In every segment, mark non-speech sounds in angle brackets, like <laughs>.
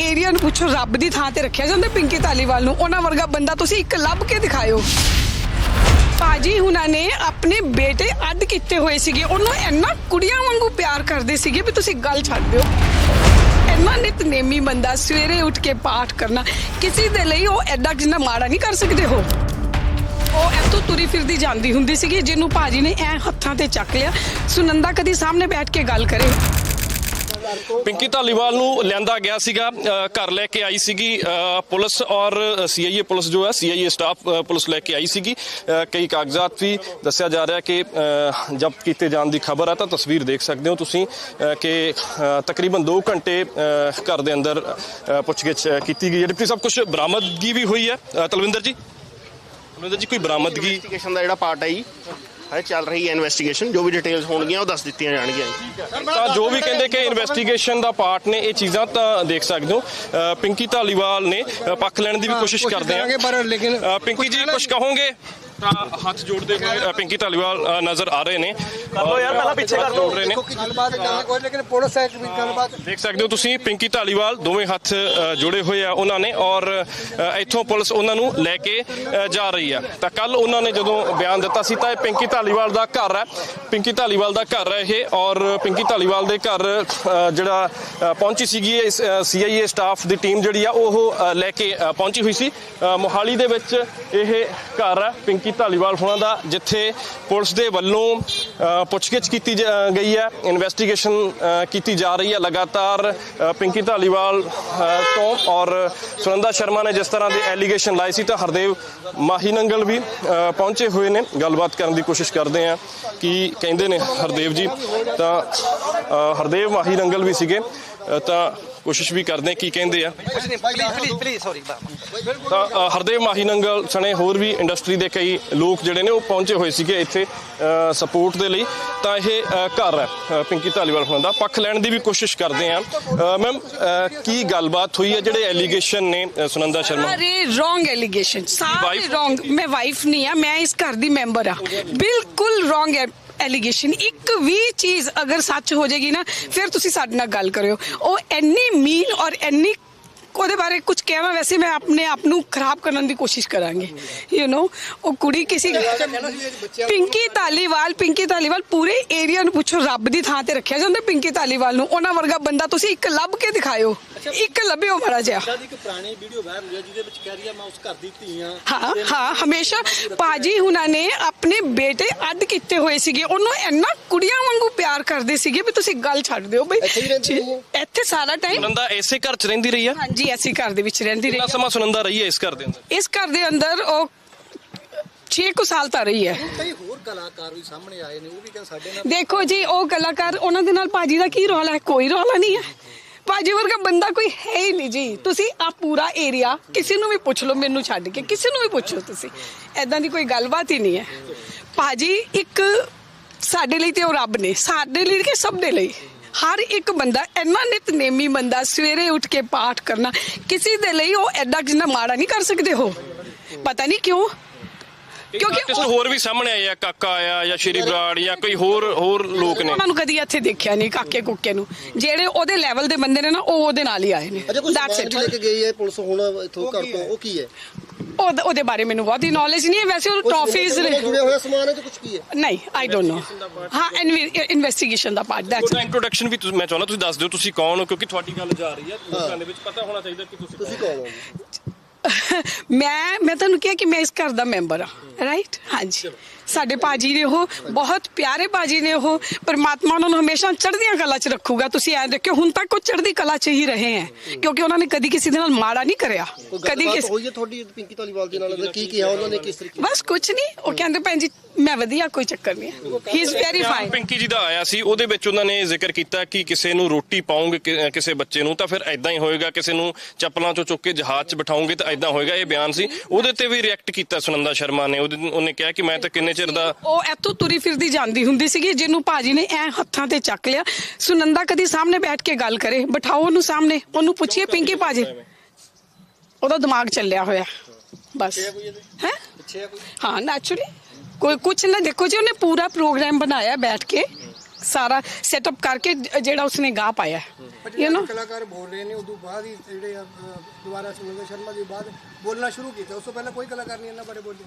Area ਨੂੰ ਪੁੱਛੋ, ਰੱਬ ਦੀ ਥਾਂ ਤੇ ਰੱਖਿਆ ਜਾਂਦਾ ਪਿੰਕੀ ਧਾਲੀਵਾਲ ਨੂੰ। ਉਹਨਾਂ ਵਰਗਾ ਬੰਦਾ ਤੁਸੀਂ ਇੱਕ ਲੱਭ ਕੇ ਦਿਖਾਇਓ। ਪਾਜੀ ਹੁਣਾਂ ਨੇ ਆਪਣੇ ਬੇਟੇ ਅੱਡ ਕੀਤੇ ਹੋਏ ਸੀਗੇ। ਉਹਨੂੰ ਇੰਨਾ ਕੁੜੀਆਂ ਵਾਂਗੂ ਪਿਆਰ ਕਰਦੇ ਸੀਗੇ ਵੀ ਤੁਸੀਂ ਗੱਲ ਛੱਡ ਦਿਓ। ਇੰਨਾ ਨਿਤਨੇਮੀ ਬੰਦਾ ਸਵੇਰੇ ਉੱਠ ਕੇ ਪਾਠ ਕਰਨਾ, ਕਿਸੇ ਦੇ ਲਈ ਉਹ ਐਡਾ ਜਿੰਨਾ ਮਾੜਾ ਨਹੀਂ ਕਰ ਸਕਦੇ ਹੋ ਉਹ ਇੱਥੋਂ ਤੁਰੀ ਫਿਰਦੀ ਜਾਂਦੀ ਹੁੰਦੀ ਸੀਗੀ, ਜਿਹਨੂੰ ਭਾਜੀ ਨੇ ਐ ਹੱਥਾਂ ਤੇ ਚੱਕ ਲਿਆ। ਸੁਨੰਦਾ ਕਦੀ ਸਾਹਮਣੇ ਬੈਠ ਕੇ ਗੱਲ ਕਰੇ। ਪਿੰਕੀ ਧਾਲੀਵਾਲ ਨੂੰ ਲਿਆਂਦਾ ਗਿਆ ਸੀਗਾ ਘਰ ਲੈ ਕੇ ਆਈ ਸੀਗੀ ਪੁਲਿਸ ਔਰ ਸੀਆਈਏ ਪੁਲਿਸ ਜੋ ਹੈ ਸੀਆਈਏ ਸਟਾਫ ਪੁਲਿਸ ਲੈ ਕੇ ਆਈ ਸੀਗੀ। ਕਈ ਕਾਗਜ਼ਾਤ ਵੀ ਦੱਸਿਆ ਜਾ ਰਿਹਾ ਕਿ ਅ, ਜ਼ਬਤ ਕੀਤੇ ਜਾਣ ਦੀ ਖਬਰ ਆ ਤਾਂ ਤਸਵੀਰ ਦੇਖ ਸਕਦੇ ਹੋ ਤੁਸੀਂ ਕਿ ਤਕਰੀਬਨ 2 ਘੰਟੇ ਘਰ ਦੇ ਅੰਦਰ ਪੁੱਛਗਿੱਛ ਕੀਤੀ ਗਈ ਹੈ। ਡਿਪਟੀ ਸਭ ਕੁਝ ਬਰਾਮਦਗੀ ਵੀ ਹੋਈ ਹੈ? ਤਲਵਿੰਦਰ ਜੀ? ਤਲਵਿੰਦਰ ਜੀ ਕੋਈ ਬਰਾਮਦਗੀ ਇਨਵੈਸਟੀਗੇਸ਼ਨ ਦਾ ਜਿਹੜਾ ਪਾਰਟ ਹੈ ਜੀ। ਹਜੇ ਚੱਲ ਰਹੀ ਹੈ ਇਨਵੈਸਟੀਗੇਸ਼ਨ ਜੋ ਵੀ ਡਿਟੇਲਸ ਹੋਣਗੀਆਂ ਉਹ ਦੱਸ ਦਿੱਤੀਆਂ ਜਾਣਗੀਆਂ ਤਾਂ ਜੋ ਵੀ ਕਹਿੰਦੇ ਕਿ ਇਨਵੈਸਟੀਗੇਸ਼ਨ ਦਾ ਪਾਰਟ ਨੇ ਇਹ ਚੀਜ਼ਾਂ ਤਾਂ ਦੇਖ ਸਕਦੇ ਹੋ। ਅ, ਪਿੰਕੀ ਧਾਲੀਵਾਲ ਨੇ ਅ, ਪੱਖ ਲੈਣ ਦੀ ਵੀ ਕੋਸ਼ਿਸ਼ ਕਰਦੇ ਆ। ਪਰ ਲੇਕਿਨ ਪਿੰਕੀ ਜੀ ਕੁਝ ਕਹੋਗੇ? ਤਾਂ ਹੱਥ ਜੋੜਦੇ ਹੋਏ ਪਿੰਕੀ ਧਾਲੀਵਾਲ ਨਜ਼ਰ ਆ ਰਹੇ ਨੇ। ਲੋ ਯਾਰ ਪਹਿਲਾਂ ਪਿੱਛੇ ਕਰ ਰਹੇ ਨੇ। ਕੋਈ ਗੱਲਬਾਤ ਕਰਨਾ ਕੋਈ ਲੇਕਿਨ ਪੁਲਿਸ ਹੈ ਕਿ ਗੱਲਬਾਤ। ਦੇਖ ਸਕਦੇ ਹੋ ਤੁਸੀਂ ਪਿੰਕੀ ਧਾਲੀਵਾਲ ਦੋਵੇਂ ਹੱਥ ਜੋੜੇ ਹੋਏ ਆ ਉਹਨਾਂ ਨੇ ਔਰ ਇੱਥੋਂ ਪੁਲਿਸ ਉਹਨਾਂ ਨੂੰ ਲੈ ਕੇ ਜਾ ਰਹੀ ਆ। ਤਾਂ ਕੱਲ ਉਹਨਾਂ ਨੇ ਜਦੋਂ ਬਿਆਨ ਦਿੱਤਾ ਸੀ ਤਾਂ ਇਹ ਪਿੰਕੀ ਧਾਲੀਵਾਲ ਦਾ ਘਰ ਹੈ। ਪਿੰਕੀ ਧਾਲੀਵਾਲ ਦਾ ਘਰ ਹੈ ਇਹ ਔਰ ਪਿੰਕੀ ਧਾਲੀਵਾਲ ਦੇ ਘਰ ਜਿਹੜਾ ਪਹੁੰਚੀ ਸੀਗੀ ਸੀਆਈਏ ਸਟਾਫ ਦੀ ਟੀਮ ਜਿਹੜੀ ਆ ਉਹ ਲੈ ਕੇ ਪਹੁੰਚੀ ਹੋਈ ਸੀ। ਮੋਹਾਲੀ ਦੇ ਵਿੱਚ ਇਹ ਘਰ ਹੈ ਪਿੰਕੀ ਧਾਲੀਵਾਲ ਹੋਣਾ ਦਾ, ਜਿੱਥੇ ਪੁਲਿਸ ਦੇ ਵੱਲੋਂ ਪੁੱਛਗਿੱਛ ਕੀਤੀ ਜਾ- ਗਈ ਹੈ ਇਨਵੈਸਟੀਗੇਸ਼ਨ ਕੀਤੀ ਜਾ ਰਹੀ ਹੈ ਲਗਾਤਾਰ ਪਿੰਕੀ ਧਾਲੀਵਾਲ ਤੋਂ ਔਰ ਸੁਨੰਦਾ ਸ਼ਰਮਾ ਨੇ ਜਿਸ ਤਰ੍ਹਾਂ ਦੇ ਐਲੀਗੇਸ਼ਨ ਲਾਏ ਸੀ ਤਾਂ ਹਰਦੇਵ ਮਾਹੀ ਨੰਗਲ ਵੀ ਪਹੁੰਚੇ ਹੋਏ ਨੇ। ਗੱਲਬਾਤ ਕਰਨ ਦੀ ਕੋਸ਼ਿਸ਼ ਕਰਦੇ ਆ ਕਿ ਕਹਿੰਦੇ ਨੇ ਹਰਦੇਵ ਜੀ ਤਾਂ ਹਰਦੇਵ ਮਾਹੀ ਨੰਗਲ ਵੀ ਸੀਗੇ ਤਾਂ ਕੋਸ਼ਿਸ਼ ਵੀ ਕਰਦੇ ਆ ਕੀ ਕਹਿੰਦੇ ਆ। ਪਲੀਜ਼ ਪਲੀਜ਼ ਸੌਰੀ ਤਾਂ ਹਰਦੇਵ ਮਾਹੀਨੰਗਲ ਸਣੇ ਹੋਰ ਵੀ ਇੰਡਸਟਰੀ ਦੇ ਕਈ ਲੋਕ ਜਿਹੜੇ ਨੇ ਉਹ ਪਹੁੰਚੇ ਹੋਏ ਸੀਗੇ ਇੱਥੇ ਸਪੋਰਟ ਦੇ ਲਈ। ਤਾਂ ਇਹ ਘਰ ਹੈ ਪਿੰਕੀ ਧਾਲੀਵਾਲ ਹੋਣਾ ਦਾ। ਪੱਖ ਲੈਣ ਦੀ ਵੀ ਕੋਸ਼ਿਸ਼ ਕਰਦੇ ਆ ਮੈਮ ਕੀ ਗੱਲਬਾਤ ਹੋਈ ਹੈ? ਜਿਹੜੇ ਐਲੀਗੇਸ਼ਨ ਨੇ ਸੁਨੰਦਾ ਸ਼ਰਮਾ। ਸਾਰੇ ਰੋਂਗ ਐਲੀਗੇਸ਼ਨ ਸਾਰੇ? ਰੋਂਗ ਮੈਂ ਵਾਈਫ ਨਹੀਂ ਆ ਮੈਂ ਇਸ ਘਰ ਦੀ ਮੈਂਬਰ ਆ ਬਿਲਕੁਲ ਰੋਂਗ ਐਲੀਗੇਸ਼ਨ ਇੱਕ ਵੀ ਚੀਜ਼ ਅਗਰ ਸੱਚ ਹੋ ਜਾਏਗੀ ਨਾ, ਫਿਰ ਤੁਸੀਂ ਸਾਡੇ ਨਾਲ ਗੱਲ ਕਰਿਓ। ਉਹ ਇੰਨੀ ਮੀਨ ਔਰ ਇੰਨੀ ਉਹਦੇ ਬਾਰੇ ਕੁਝ ਕਹਿਣਾ ਵੈਸੇ ਮੈਂ ਆਪਣੇ ਆਪ ਨੂੰ ਖਰਾਬ ਕਰਨ ਦੀ ਕੋਸ਼ਿਸ਼ ਕਰਾਂਗੀ ਯੂ نو ਉਹ ਕੁੜੀ ਕਿਸੇ ਪਿੰਕੀ ਧਾਲੀਵਾਲ ਪਿੰਕੀ ਧਾਲੀਵਾਲ ਪੂਰੇ ਏਰੀਆ ਨੂੰ ਪੁੱਛੋ ਰੱਬ ਦੀ ਥਾਂ ਤੇ ਰੱਖਿਆ ਜਾਂਦਾ ਪਿੰਕੀ ਧਾਲੀਵਾਲ ਨੂੰ ਉਹਨਾਂ ਵਰਗਾ ਬੰਦਾ ਤੁਸੀਂ ਇੱਕ ਲੱਭ ਕੇ ਦਿਖਾਇਓ ਇੱਕ ਲੱਭਿਓ ਮਾੜਾ ਜਿਹਾ। ਦੀ ਇੱਕ ਪੁਰਾਣੀ ਵੀਡੀਓ ਵਾਇਰਲ ਹੋਈ ਹੈ ਜਿਹਦੇ ਵਿੱਚ ਕਹਿ ਰਹੀ ਹੈ ਮੈਂ ਉਸ ਘਰ ਦੀ ਧੀ ਹਾਂ ਹਾਂ ਹਾਂ ਹਮੇਸ਼ਾ ਪਾਜੀ ਹੁਣਾਂ ਨੇ ਆਪਣੇ ਬੇਟੇ ਅੱਡ ਕੀਤੇ ਹੋਏ ਸੀਗੇ ਉਹਨੂੰ ਇੰਨਾ ਕੁੜੀਆਂ ਵਾਂਗੂ ਪਿਆਰ ਕਰਦੇ ਸੀਗੇ ਵੀ ਤੁਸੀਂ ਗੱਲ ਛੱਡ ਦਿਓ ਬਈ। ਇੱਥੇ ਸਾਰਾ ਟਾਈਮ ਸੁਨੰਦਾ ਇਸੇ ਘਰ 'ਚ ਰਹਿੰਦੀ ਰਹੀ ਆ। ਹਾਂਜੀ। ਅਸੀਂ ਘਰ ਦੇ ਵਿੱਚ ਰਹਿੰਦੀ ਕਿੰਨਾ ਰਹੀ ਸਮਾਂ ਸੁਨੰਦਾ ਰਹੀ ਹੈ ਇਸ ਘਰ ਦੇ ਅੰਦਰ? ਇਸ ਘਰ ਦੇ ਅੰਦਰ ਉਹ 6 ਕੁ ਸਾਲ ਤਾਂ ਰਹੀ ਹੈ। ਕਈ ਹੋਰ ਕਲਾਕਾਰ ਵੀ ਸਾਹਮਣੇ ਆਏ ਨੇ ਉਹ ਵੀ ਕਹਿੰਦੇ ਸਾਡੇ ਨਾਲ ਦੇਖੋ ਜੀ ਉਹ ਕਲਾਕਾਰ ਉਹਨਾਂ ਦੇ ਨਾਲ ਪਾਜੀ ਦਾ ਕੀ ਰੌਲਾ ਹੈ? ਕੋਈ ਰੌਲਾ ਨਹੀਂ ਹੈ। ਪਾਜੀ ਵਰਗਾ ਬੰਦਾ ਕੋਈ ਹੈ ਹੀ ਨਹੀਂ ਜੀ। ਤੁਸੀਂ ਆ ਪੂਰਾ ਏਰੀਆ ਕਿਸੇ ਨੂੰ ਵੀ ਪੁੱਛ ਲਓ ਮੈਨੂੰ ਛੱਡ ਕੇ ਕਿਸੇ ਨੂੰ ਵੀ ਪੁੱਛੋ ਤੁਸੀਂ। ਐਦਾਂ ਦੀ ਕੋਈ ਗੱਲਬਾਤ ਹੀ ਨਹੀਂ ਹੈ। ਪਾਜੀ ਇੱਕ ਸਾਡੇ ਲਈ ਤੇ ਉਹ ਰੱਬ ਨੇ ਸਾਡੇ ਲਈ ਕਿ ਸਭ ਦੇ ਲਈ। ਹਰ ਇੱਕ ਬੰਦਾ ਇੰਨਾ ਨਿਤਨੇਮੀ ਬੰਦਾ ਸਵੇਰੇ ਉੱਠ ਕੇ ਪਾਠ ਕਰਨਾ ਕਿਸੇ ਦੇ ਲਈ ਉਹ ਐਡਾ ਜਿੰਨਾ ਮਾੜਾ ਨਹੀਂ ਕਰ ਸਕਦੇ ਹੋ ਪਤਾ ਨਹੀਂ ਕਿਉਂ? ਕਿਉਂਕਿ ਹੋਰ ਵੀ ਸਾਹਮਣੇ ਆਏ ਆ ਕਾਕਾ ਆਇਆ ਜਾਂ ਸ਼੍ਰੀ ਬਰਾੜ ਜਾਂ ਕੋਈ ਹੋਰ ਹੋਰ ਲੋਕ ਨੇ। ਉਹਨਾਂ ਨੂੰ ਕਦੀ ਇੱਥੇ ਦੇਖਿਆ ਨਹੀਂ ਕਾਕੇ ਕੁੱਕੇ ਨੂੰ। ਜਿਹੜੇ ਉਹਦੇ ਲੈਵਲ ਦੇ ਬੰਦੇ ਨੇ ਨਾ ਉਹ ਉਹਦੇ ਨਾਲ ਹੀ ਆਏ ਨੇ। ਅਜੇ ਕੋਈ ਸਮਾਨ ਲੈ ਕੇ ਗਈ ਹੈ ਪੁਲਿਸ ਹੁਣ ਇਥੋਂ ਘਰ ਤੋਂ? ਉਹ ਕੀ ਹੈ? ਉਹਦੇ ਉਹਦੇ ਬਾਰੇ ਮੈਨੂੰ ਬਹੁਤੀ ਨੌਲੇਜ ਨਹੀਂ ਹੈ। ਵੈਸੇ ਉਹ ਟਰਾਫੀਜ਼ ਕੁਛ ਜੁੜਿਆ ਹੋਇਆ ਸਮਾਨ ਹੈ ਤੇ ਕੁਝ ਕੀ ਹੈ? ਨਹੀਂ ਆਈ ਡੋਨਟ ਨੋ ਹਾਂ ਇਨਵੈਸਟੀਗੇਸ਼ਨ ਦਾ ਪਾਰਟ ਦੈਟਸ ਇੰਟਰੋਡਕਸ਼ਨ ਵੀ ਤੁਸੀਂ- ਮੈਂ ਚਾਹੁੰਦਾ ਤੁਸੀਂ ਦੱਸ ਦਿਓ ਤੁਸੀਂ ਕੌਣ ਹੋ? ਕਿਉਂਕਿ ਤੁਹਾਡੀ ਗੱਲ ਜਾ ਰਹੀ ਹੈ। ਲੋਕਾਂ ਦੇ ਵਿੱਚ ਪਤਾ ਹੋਣਾ ਚਾਹੀਦਾ ਕਿ ਤੁਸੀਂ ਤੁਸੀਂ ਕੌਣ ਹੋ? <laughs> ਮੈਂ ਮੈਂ ਤੁਹਾਨੂੰ ਕਿਹਾ ਕਿ ਮੈਂ ਇਸ ਘਰ ਦਾ ਮੈਂਬਰ ਆ ਰਾਈਟ ਹਾਂਜੀ। ਸਾਡੇ ਪਾਜੀ ਨੇ ਉਹ ਬਹੁਤ ਪਿਆਰੇ ਪਾਜੀ ਨੇ ਉਹ ਪਰਮਾਤਮਾ ਉਹਨਾਂ ਨੂੰ ਹਮੇਸ਼ਾ ਚੜ੍ਹਦੀਆਂ ਕਲਾ 'ਚ ਰੱਖੂਗਾ। ਤੁਸੀਂ ਐ ਦੇਖਿਓ ਹੁਣ ਤੱਕ ਉਹ ਚੜ੍ਹਦੀ ਕਲਾ 'ਚ ਹੀ ਰਹੇ ਹੈ ਕਿਉਂਕਿ ਉਹਨਾਂ ਨੇ ਕਦੀ ਕਿਸੇ ਦੇ ਨਾਲ ਮਾੜਾ ਨਹੀਂ ਕਰਿਆ। ਕਦੀ ਕਿਸੇ ਹੋਈ ਹੈ ਤੁਹਾਡੀ ਪਿੰਕੀ ਧਾਲੀਵਾਲ ਦੇ ਨਾਲ? ਕੀ ਕਿਹਾ ਉਹਨਾਂ ਨੇ ਕਿਸ ਤਰੀਕੇ ਬਸ ਕੁਝ ਨਹੀਂ ਉਹ ਕਹਿੰਦੇ ਭੈਣ ਜੀ ਮੈਂ ਵਧੀਆ ਕੋਈ ਚੱਕਰ ਨਹੀਂ he is very fine Pinki ji ਦਾ ਆਇਆ ਸੀ ਉਹਦੇ ਵਿੱਚ ਉਹਨਾਂ ਨੇ ਜ਼ਿਕਰ ਕੀਤਾ ਕਿ ਕਿਸੇ ਨੂੰ ਰੋਟੀ ਪਾਉਂਗੇ ਕਿਸੇ ਬੱਚੇ ਨੂੰ ਤਾਂ ਫਿਰ ਐਦਾਂ ਹੀ ਹੋਏਗਾ ਕਿਸੇ ਨੂੰ ਚੱਪਲਾਂ ਚੋਂ ਚੁੱਕ ਕੇ ਜਹਾਜ਼ 'ਚ ਬਿਠਾਉਂਗੇ ਤਾਂ ਐਦਾਂ ਹੋਏਗਾ ਇਹ ਬਿਆਨ ਸੀ। ਉਹਦੇ ਤੇ ਵੀ ਰਿਐਕਟ ਕੀਤਾ ਸੁਨੰਦਾ ਸ਼ਰਮਾ ਨੇ ਉਹਨੇ ਕਿਹਾ ਕਿ ਮੈਂ ਤਾਂ ਕਿੰਨੇ ਚਿਰ ਦਾ। ਉਹ ਇੱਥੋਂ ਤੁਰੀ ਫਿਰਦੀ ਜਾਂਦੀ ਹੁੰਦੀ ਸੀਗੀ ਜਿਹਨੂੰ ਭਾਜੀ ਨੇ ਐ ਹੱਥਾਂ ਤੇ ਚੱਕ ਲਿਆ। ਸੁਨੰਦਾ ਕਦੀ ਸਾਹਮਣੇ ਬੈਠ ਕੇ ਗੱਲ ਕਰੇ ਬਿਠਾਓ ਉਹਨੂੰ ਸਾਹਮਣੇ ਉਹਨੂੰ ਪੁੱਛੀਏ ਪਿੰਕੀ ਭਾਜੀ? ਉਹਦਾ ਦਿਮਾਗ ਚੱਲਿਆ ਹੋਇਆ। ਬਸ। ਹੈ? ਹਾਂ ਨੈਚੁਰਲੀ ਕੋਈ ਕੁਛ ਨਾ ਦੇਖੋ ਜੀ ਉਹਨੇ ਪੂਰਾ ਪ੍ਰੋਗਰਾਮ ਬਣਾਇਆ ਬੈਠ ਕੇ। ਸਾਰਾ ਸੈਟਅਪ ਕਰਕੇ ਜਿਹੜਾ ਉਸਨੇ ਗਾ ਪਾਇਆ। You know? ਕਲਾਕਾਰ ਬੋਲ ਰਹੇ ਨੇ ਉਦੋਂ ਬਾਅਦ ਹੀ ਜਿਹੜੇ ਦੁਬਾਰਾ ਸੁਨੰਦਾ ਸ਼ਰਮਾ ਦੇ ਬਾਅਦ ਬੋਲਣਾ ਸ਼ੁਰੂ ਕੀਤਾ। ਉਸ ਤੋਂ ਪਹਿਲਾਂ ਕੋਈ ਕਲਾਕਾਰ ਨਹੀਂ ਇਹਨਾਂ ਬਾਰੇ ਬੋਲਿਆ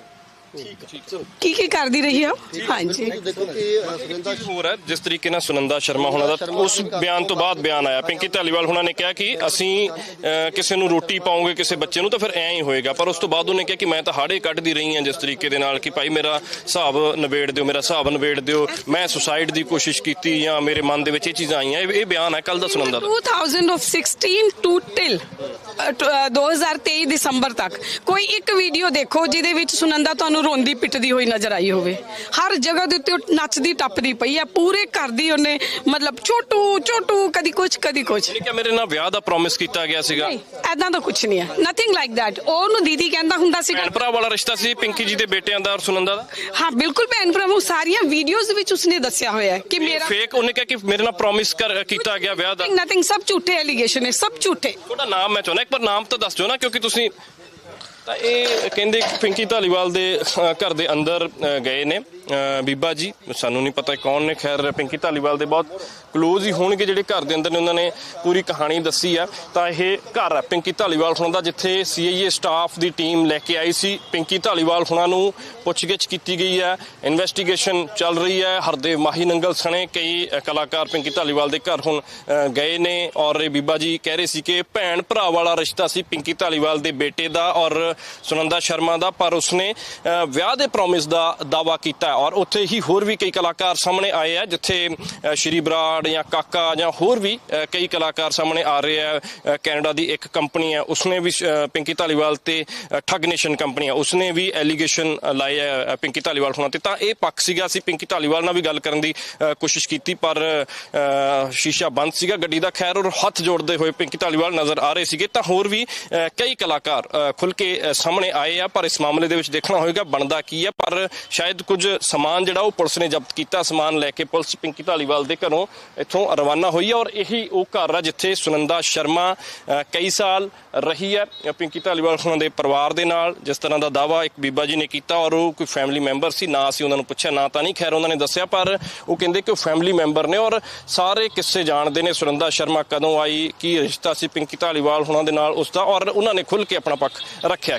ਕੀ ਕੀ ਕਰਦੀ ਰਹੀ ਆ? ਹਾਂਜੀ। ਦੇਖੋ ਕਿ ਹੋਰ ਹੈ? ਜਿਸ ਤਰੀਕੇ ਨਾਲ ਸੁਨੰਦਾ ਸ਼ਰਮਾ ਹੁਣਾਂ ਦਾ ਉਸ ਬਿਆਨ ਤੋਂ ਬਾਅਦ ਬਿਆਨ ਆਇਆ। ਪਿੰਕੀ ਧਾਲੀਵਾਲ ਹੁਣਾਂ ਨੇ ਕਿਹਾ ਕਿ ਅਸੀਂ ਕਿਸੇ ਨੂੰ ਰੋਟੀ ਪਾਉਂਗੇ ਕਿਸੇ ਬੱਚੇ ਨੂੰ ਤਾਂ ਫਿਰ ਐਂ ਹੀ ਹੋਏਗਾ। ਪਰ ਉਸ ਤੋਂ ਬਾਅਦ ਉਹਨੇ ਕਿਹਾ ਕਿ ਮੈਂ ਤਾਂ ਹਾੜੇ ਕੱਢਦੀ ਰਹੀ ਹਾਂ ਜਿਸ ਤਰੀਕੇ ਦੇ ਨਾਲ ਕਿ ਭਾਈ ਮੇਰਾ ਹਿਸਾਬ ਨਿਬੇੜ ਦਿਓ ਮੇਰਾ ਹਿਸਾਬ ਨਿਬੇੜ ਦਿਓ। ਮੈਂ ਸੁਸਾਈਡ ਦੀ ਕੋਸ਼ਿਸ਼ ਕੀਤੀ ਜਾਂ ਮੇਰੇ ਮਨ ਦੇ ਵਿੱਚ ਇਹ ਚੀਜ਼ਾਂ ਆਈਆਂ। ਇਹ ਇਹ ਬਿਆਨ ਹੈ ਕੱਲ ਦਾ ਸੁਨੰਦਾ ਦਾ 2016 ਟੂ ਟਿਲ 2023 ਦਸੰਬਰ ਤੱਕ। ਕੋਈ ਇੱਕ ਵੀਡੀਓ ਦੇਖੋ ਜਿਹਦੇ ਵਿੱਚ ਸੁਨੰਦਾ ਤੁਹਾਨੂੰ ਰੋਂਦੀ ਪਿੱਟਦੀ ਹੋਈ ਨਜ਼ਰ ਆਈ ਹੋਵੇ। ਹਰ ਜਗ੍ਹਾ ਦੇ ਉੱਤੇ ਨੱਚਦੀ ਟੱਪਦੀ ਪਈ ਆ ਪੂਰੇ ਘਰ ਦੀ ਉਹਨੇ ਮਤਲਬ ਛੋਟੂ ਛੋਟੂ ਕਦੀ ਕੁਛ ਕਦੀ ਇਹ ਕਿ ਮੇਰੇ ਨਾਲ ਵਿਆਹ ਦਾ ਪ੍ਰੋਮਿਸ ਕੀਤਾ ਗਿਆ ਸੀਗਾ। ਐਦਾਂ ਦਾ ਕੁਛ ਨਹੀਂ ਹੈ ਨਥਿੰਗ ਲਾਈਕ that ਉਹਨੂੰ ਦੀਦੀ ਕਹਿੰਦਾ ਹੁੰਦਾ ਸੀਗਾ। ਭੈਣ ਭਰਾ ਵਾਲਾ ਰਿਸ਼ਤਾ ਸੀ ਪਿੰਕੀ ਜੀ ਦੇ ਬੇਟਿਆਂ ਦਾ ਔਰ ਸੁਨੰਦਾ ਦਾ? ਹਾਂ ਬਿਲਕੁਲ ਭੈਣ ਭਰਾ ਉਹ ਸਾਰੀਆਂ ਵੀਡੀਓਜ਼ ਵਿੱਚ ਉਸਨੇ ਦੱਸਿਆ ਹੋਇਆ ਹੈ ਕਿ ਮੇਰਾ ਫੇਕ ਉਹਨੇ ਕਿਹਾ ਕਿ ਮੇਰੇ ਨਾਲ ਪ੍ਰੋਮਿਸ ਕੀਤਾ ਗਿਆ ਵਿਆਹ ਦਾ। ਨਥਿੰਗ ਸਭ ਝੂਠੇ ਐਲੀਗੇਸ਼ਨ ਹੈ ਸਭ ਝੂਠੇ। ਤੁਹਾਡਾ ਨਾਮ ਮੈਂ ਚਾਹੁੰਦਾ ਇੱਕ ਵਾਰ ਨਾਮ ਤਾਂ ਦੱਸ ਦਿਓ ਨਾ, ਕਿਉਂਕਿ ਤੁਸੀਂ ਤਾਂ ਇਹ ਕਹਿੰਦੇ ਪਿੰਕੀ ਧਾਲੀਵਾਲ ਦੇ ਘਰ ਦੇ ਅੰਦਰ ਗਏ ਨੇ। ਬੀਬਾ ਜੀ, ਸਾਨੂੰ ਨਹੀਂ ਪਤਾ ਕੌਣ ਨੇ। ਖੈਰ, ਪਿੰਕੀ ਧਾਲੀਵਾਲ ਦੇ ਬਹੁਤ ক্লোਜ਼ ਹੀ ਹੋਣਗੇ ਜਿਹੜੇ ਘਰ ਦੇ ਅੰਦਰ ਨੇ, ਉਹਨਾਂ ਨੇ ਪੂਰੀ ਕਹਾਣੀ ਦੱਸੀ ਆ। ਤਾਂ ਇਹ ਘਰ ਹੈ ਪਿੰਕੀ ਧਾਲੀਵਾਲ ਹੁਣਾਂ ਦਾ, ਜਿੱਥੇ ਸੀਆਈਏ ਸਟਾਫ ਦੀ ਟੀਮ ਲੈ ਕੇ ਆਈ ਸੀ। ਪਿੰਕੀ ਧਾਲੀਵਾਲ ਹੁਣਾਂ ਨੂੰ ਪੁੱਛਗਿੱਛ ਕੀਤੀ ਗਈ ਹੈ ਇਨਵੈਸਟੀਗੇਸ਼ਨ ਚੱਲ ਰਹੀ ਹੈ ਹਰਦੇਵ ਮਾਹੀ ਨੰਗਲ ਸਣੇ ਕਈ ਕਲਾਕਾਰ ਪਿੰਕੀ ਧਾਲੀਵਾਲ ਦੇ ਘਰ ਹੁਣ ਗਏ ਨੇ। ਔਰ ਇਹ ਬੀਬਾ ਜੀ ਕਹਿ ਰਹੇ ਸੀ ਕਿ ਭੈਣ ਭਰਾ ਵਾਲਾ ਰਿਸ਼ਤਾ ਸੀ ਪਿੰਕੀ ਧਾਲੀਵਾਲ ਦੇ ਬੇਟੇ ਦਾ। ਔਰ ਸੁਨੰਦਾ ਸ਼ਰਮਾ ਦਾ, ਪਰ ਉਸਨੇ ਵਿਆਹ ਦੇ ਪ੍ਰੋਮਿਸ ਦਾ ਦਾਵਾ ਕੀਤਾ। ਔਰ ਉੱਥੇ ਹੀ ਹੋਰ ਵੀ ਕਈ ਕਲਾਕਾਰ ਸਾਹਮਣੇ ਆਏ ਆ ਜਿੱਥੇ ਸ਼੍ਰੀ ਬਰਾੜ ਜਾਂ ਕਾਕਾ ਜਾਂ ਹੋਰ ਵੀ ਕਈ ਕਲਾਕਾਰ ਸਾਹਮਣੇ ਆ ਰਹੇ ਆ। ਕੈਨੇਡਾ ਦੀ ਇੱਕ ਕੰਪਨੀ ਹੈ ਉਸਨੇ ਵੀ ਪਿੰਕੀ ਧਾਲੀਵਾਲ ਤੇ ਠੱਗ ਨੇਸ਼ਨ ਕੰਪਨੀ ਹੈ ਉਸਨੇ ਵੀ ਐਲੀਗੇਸ਼ਨ ਲਾਏ ਆ ਪਿੰਕੀ ਧਾਲੀਵਾਲ ਹੋਣਾ ਤੇ। ਤਾਂ ਇਹ ਪੱਖ ਸੀਗਾ ਅਸੀਂ ਪਿੰਕੀ ਧਾਲੀਵਾਲ ਨਾਲ ਵੀ ਗੱਲ ਕਰਨ ਦੀ ਕੋਸ਼ਿਸ਼ ਕੀਤੀ ਪਰ ਸ਼ੀਸ਼ਾ ਬੰਦ ਸੀਗਾ ਗੱਡੀ ਦਾ ਖੈਰ ਔਰ ਹੱਥ ਜੋੜਦੇ ਹੋਏ ਪਿੰਕੀ ਧਾਲੀਵਾਲ ਨਜ਼ਰ ਆ ਰਹੇ ਸੀਗੇ। ਤਾਂ ਹੋਰ ਵੀ ਕਈ ਕਲਾਕਾਰ ਅ, ਖੁੱਲ ਕੇ ਸਾਹਮਣੇ ਆਏ ਆ ਪਰ ਇਸ ਮਾਮਲੇ ਦੇ ਵਿੱਚ ਦੇਖਣਾ ਹੋਏਗਾ ਬਣਦਾ ਕੀ ਹੈ ਪਰ ਸ਼ਾਇਦ ਕੁਝ ਸਮਾਨ ਜਿਹੜਾ ਉਹ ਪੁਲਿਸ ਨੇ ਜ਼ਬਤ ਕੀਤਾ, ਸਮਾਨ ਲੈ ਕੇ ਪੁਲਿਸ ਪਿੰਕੀ ਧਾਲੀਵਾਲ ਦੇ ਘਰੋਂ ਇੱਥੋਂ ਰਵਾਨਾ ਹੋਈ ਹੈ ਔਰ ਇਹੀ ਉਹ ਘਰ ਆ ਜਿੱਥੇ ਸੁਨੰਦਾ ਸ਼ਰਮਾ ਕਈ ਸਾਲ ਰਹੀ ਹੈ। ਪਿੰਕੀ ਧਾਲੀਵਾਲ ਉਹਨਾਂ ਦੇ ਪਰਿਵਾਰ ਦੇ ਨਾਲ ਜਿਸ ਤਰ੍ਹਾਂ ਦਾ ਦਾਵਾ ਇੱਕ ਬੀਬਾ ਜੀ ਨੇ ਕੀਤਾ ਔਰ ਉਹ ਕੋਈ ਫੈਮਿਲੀ ਮੈਂਬਰ ਸੀ, ਨਾ ਅਸੀਂ ਉਹਨਾਂ ਨੂੰ ਪੁੱਛਿਆ, ਨਾ ਤਾਂ ਨਹੀਂ। ਖੈਰ, ਉਹਨਾਂ ਨੇ ਦੱਸਿਆ, ਪਰ ਉਹ ਕਹਿੰਦੇ ਕਿ ਉਹ ਫੈਮਿਲੀ ਮੈਂਬਰ ਨੇ ਔਰ ਸਾਰੇ ਕਿੱਸੇ ਜਾਣਦੇ ਨੇ ਸੁਨੰਦਾ ਸ਼ਰਮਾ ਕਦੋਂ ਆਈ, ਕੀ ਰਿਸ਼ਤਾ ਸੀ ਪਿੰਕੀ ਧਾਲੀਵਾਲ ਉਹਨਾਂ ਦੇ ਨਾਲ ਉਸ ਦਾ ਔਰ ਉਹਨਾਂ ਨੇ ਖੁੱਲ ਕੇ ਆਪਣਾ ਪੱਖ ਰੱਖਿਆ।